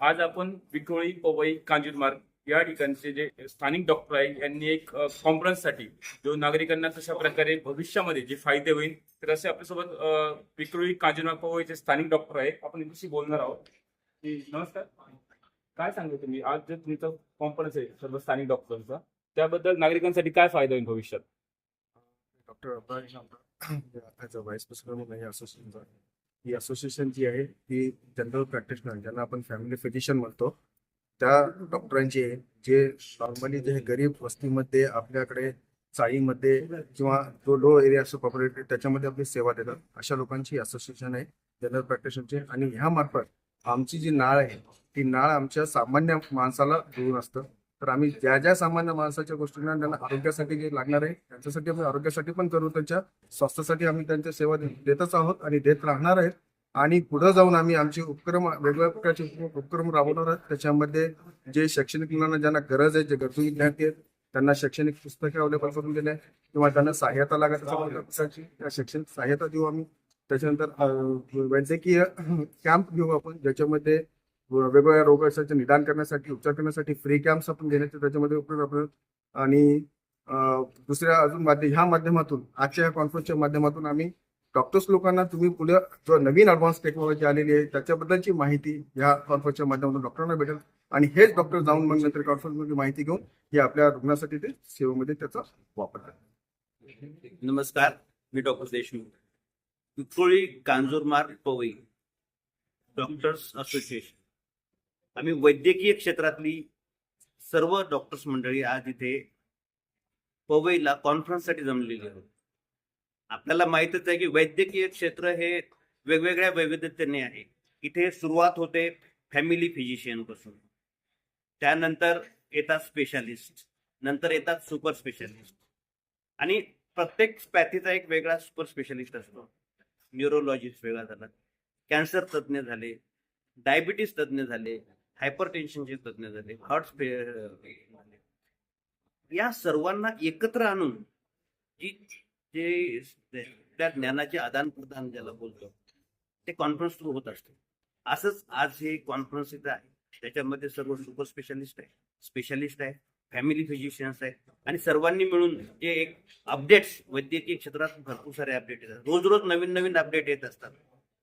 आज आपण विक्रोळी पवई कांजूरमार्ग या ठिकाणचे जे स्थानिक डॉक्टर आहे यांनी एक कॉन्फरन्ससाठी जो नागरिकांना कशा प्रकारे भविष्यामध्ये जे फायदे होईल तर असे आपल्यासोबत विक्रोळी कांजूरमार्ग पवईचे स्थानिक डॉक्टर आहे आपण यांच्याशी बोलणार आहोत. नमस्कार. काय सांगू तुम्ही? आज जे तुमचा कॉन्फरन्स आहे सर्व स्थानिक डॉक्टरांचा त्याबद्दल नागरिकांसाठी काय फायदा होईल भविष्यात? डॉक्टर व्हाईस प्रेसिडेंट असोसिएशनचा ही असोसिएशन जी आहे ती जनरल प्रॅक्टिशनर ज्यांना आपण फॅमिली फिजिशियन म्हणतो त्या डॉक्टरांची आहे. जे नॉर्मली जे गरीब वस्तीमध्ये आपल्याकडे चाळीमध्ये किंवा जो लो एरिया असतो पॉप्युलेटेड त्याच्यामध्ये आपली सेवा देतात. अशा लोकांची असोसिएशन आहे जनरल प्रॅक्टिशनची आणि ह्या मार्फत आमची जी नाळ आहे ती नाळ आमच्या सामान्य माणसाला जुळून असतं. तर आम्ही ज्या ज्या सामान्य माणसाच्या गोष्टींना त्यांना आरोग्यासाठी जे लागणार आहे त्यांच्यासाठी आम्ही आरोग्यासाठी पण करू त्यांच्या स्वास्थ्यासाठी आम्ही त्यांच्या सेवा देतच आहोत आणि देत राहणार आहेत. आणि पुढे जाऊन आम्ही आमचे उपक्रम वेगवेगळ्या प्रकारचे उपक्रम राबवणार आहोत. त्याच्यामध्ये जे शैक्षणिक मुलांना ज्यांना गरज आहे जे गरजू विद्यार्थी आहेत त्यांना शैक्षणिक पुस्तके अवेलेबल करून देणे किंवा त्यांना सहाय्यता लागत असेल त्या शैक्षणिक सहाय्यता देऊ आम्ही. त्याच्यानंतर वैद्यकीय कॅम्प घेऊ आपण ज्याच्यामध्ये वेगवेगळ्या रोगाचं निदान करण्यासाठी उपचार करण्यासाठी फ्री कॅम्प्स आपण घेण्याचे त्याच्यामध्ये उपयोग आपण आणि दुसऱ्या अजून माध्यम ह्या माध्यमातून आजच्या या कॉन्फरन्सच्या माध्यमातून आम्ही डॉक्टर्स लोकांना तुम्ही पुढे जो नवीन अडव्हान्स टेक्नॉलॉजी आलेली आहे त्याच्याबद्दलची माहिती ह्या कॉन्फरन्सच्या माध्यमातून डॉक्टरांना भेटेल. आणि हेच डॉक्टर जाऊन मग नंतर कॉन्फरन्समध्ये माहिती घेऊन हे आपल्या रुग्णासाठी ते सेवेमध्ये त्याचा वापर करतात नमस्कार मी doctor Deshmukh. Vikhroli Kanjurmarg Powai doctors association आम्ही वैद्यकीय क्षेत्रातली सर्व डॉक्टर्स मंडळी आज इथे पवईला कॉन्फरन्ससाठी जमलेली आहोत. आपल्याला माहितच आहे की वैद्यकीय क्षेत्र हे वेगवेगळ्या वैविध्यतेने आहे. इथे सुरुवात होते फॅमिली फिजिशियनपासून. त्यानंतर येतात स्पेशालिस्ट नंतर येतात सुपर स्पेशालिस्ट आणि प्रत्येक पॅथीचा एक वेगळा सुपर स्पेशालिस्ट असतो. न्युरोलॉजिस्ट वेगळा झाला कॅन्सर तज्ज्ञ झाले डायबिटीस तज्ज्ञ झाले हायपर टेन्शनचे तज्ज्ञ झाले हार्ट या सर्वांना एकत्र आणून जी जे त्या ज्ञानाचे आदान प्रदान ज्याला बोलतो ते कॉन्फरन्स थ्रू होत असते. असंच आज हे कॉन्फरन्स इथं आहे. त्याच्यामध्ये सर्व सुपर स्पेशालिस्ट आहे स्पेशालिस्ट आहे फॅमिली फिजिशियन्स आहे आणि सर्वांनी मिळून जे एक अपडेट्स वैद्यकीय क्षेत्रात भरपूर सारे अपडेट येतात. रोज रोज नवीन नवीन अपडेट येत असतात.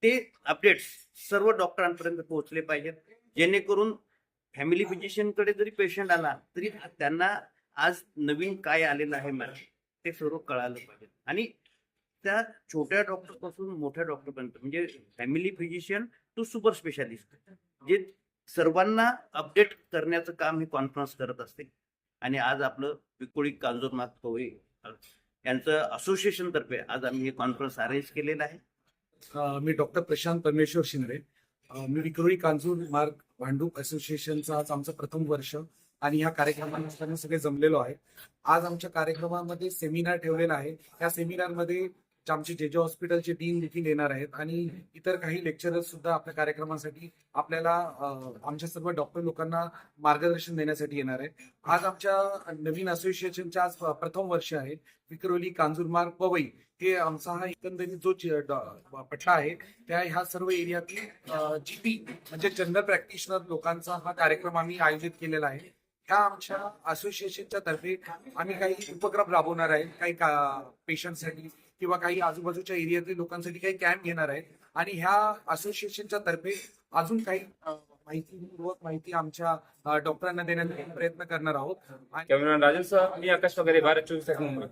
ते अपडेट्स सर्व डॉक्टरांपर्यंत पोहोचले पाहिजेत. जेणेकरून फॅमिली फिजिशियनकडे जरी पेशंट आला तरी त्यांना आज नवीन काय आलेलं आहे मॅडम ते सर्व कळालं पाहिजे. आणि त्या छोट्या डॉक्टरपासून मोठ्या डॉक्टरपर्यंत म्हणजे family physician to super specialist जे सर्वांना अपडेट करण्याचं काम हे कॉन्फरन्स करत असते. आणि आज आपलं विकोळी कांजूरनाथ पवई यांचं असोसिएशन तर्फे आज आम्ही हे कॉन्फरन्स अरेंज केलेलं आहे. मी डॉक्टर प्रशांत परमेश्वर शिंदे. मी विक्रोळी कांजूर मार्ग भांडूप असोसिएशनचा आज आमचं प्रथम वर्ष आणि ह्या कार्यक्रमानुसार सगळे जमलेलो आहे. आज आमच्या कार्यक्रमामध्ये सेमिनार ठेवलेला आहे. या सेमिनारमध्ये आमचे जे जे हॉस्पिटलचे डीन देखील येणार आहेत आणि इतर काही लेक्चरर्स सुद्धा आपल्या कार्यक्रमासाठी आपल्याला आमच्या सर्व डॉक्टर लोकांना मार्गदर्शन देण्यासाठी येणार आहे आज आमच्या नवीन असोसिएशनच्या आज प्रथम वर्ष आहे. विक्रोली कांजूरमार्ग पवई हे आमचा हा एकंदरीत जो पटला आहे त्या ह्या सर्व एरियातील जीपी म्हणजे जनरल प्रॅक्टिशनर लोकांचा हा कार्यक्रम आम्ही आयोजित केलेला आहे. ह्या आमच्या असोसिएशनच्या तर्फे आम्ही काही उपक्रम राबवणार आहे. काही पेशंटसाठी किंवा काही आजूबाजूच्या एरियातील लोकांसाठी काही कॅम्प घेणार आहे आणि ह्या असोसिएशनच्या तर्फे अजून काही माहितीपूर्वक माहिती आमच्या डॉक्टरांना देण्याचा प्रयत्न करणार आहोत. राजन सर मी आकाश वगैरे भारत चोवीस मुंबई.